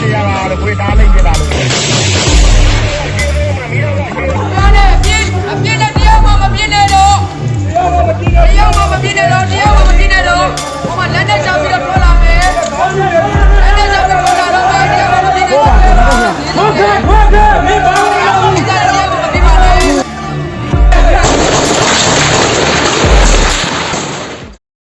နေရတာလို့ခွေတားလိုက်ပြတာလို့အပြစ်အပြစ်နဲ့တရားမှမပြစ်နဲ့တော့တရားမှမပြစ်နဲ့တော့တရား